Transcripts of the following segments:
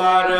Lara.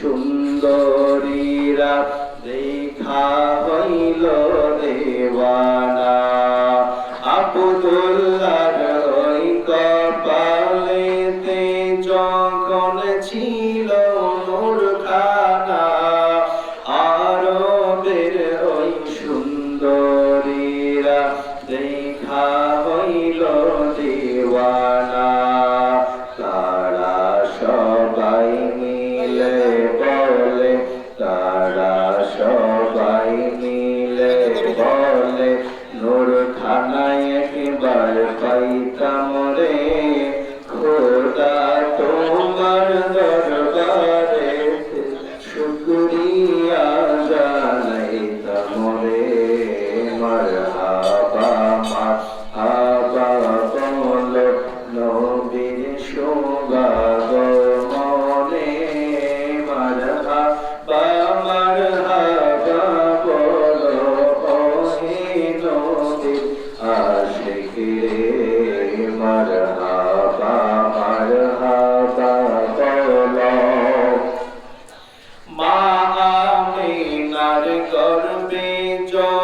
সুন্দরীরা দেখা হইল দেওয়ানা আবুদুল্লার ওই কপালেতে যখন ছিল নূরখানা আরবের ওই সুন্দরীরা দেখা হইল দেওয়ানা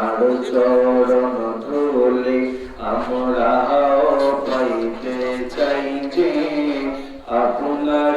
তার চরণ ধুলি আমরা পাইতে চাই আপনার